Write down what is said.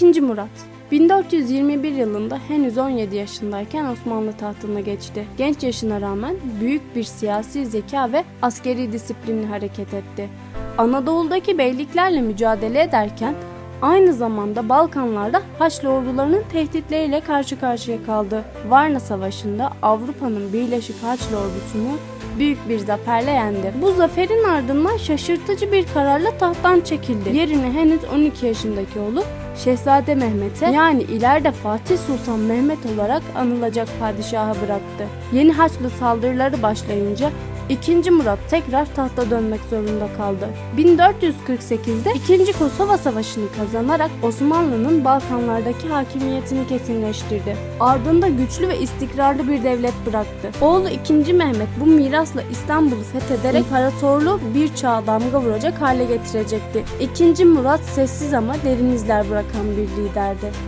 2. Murat 1421 yılında henüz 17 yaşındayken Osmanlı tahtına geçti. Genç yaşına rağmen büyük bir siyasi zeka ve askeri disiplinle hareket etti. Anadolu'daki beyliklerle mücadele ederken aynı zamanda Balkanlarda Haçlı ordularının tehditleriyle karşı karşıya kaldı. Varna Savaşı'nda Avrupa'nın Birleşik Haçlı ordusunu büyük bir zaferle yendi. Bu zaferin ardından şaşırtıcı bir kararla tahttan çekildi. Yerine henüz 12 yaşındaki oğlu Şehzade Mehmet'e yani ileride Fatih Sultan Mehmet olarak anılacak padişaha bıraktı. Yeni Haçlı saldırıları başlayınca 2. Murat tekrar tahta dönmek zorunda kaldı. 1448'de 2. Kosova Savaşı'nı kazanarak Osmanlı'nın Balkanlardaki hakimiyetini kesinleştirdi. Ardında güçlü ve istikrarlı bir devlet bıraktı. Oğlu 2. Mehmet bu mirasla İstanbul'u fethederek imparatorluğu bir çağa damga vuracak hale getirecekti. 2. Murat sessiz ama derin izler bırakan bir liderdi.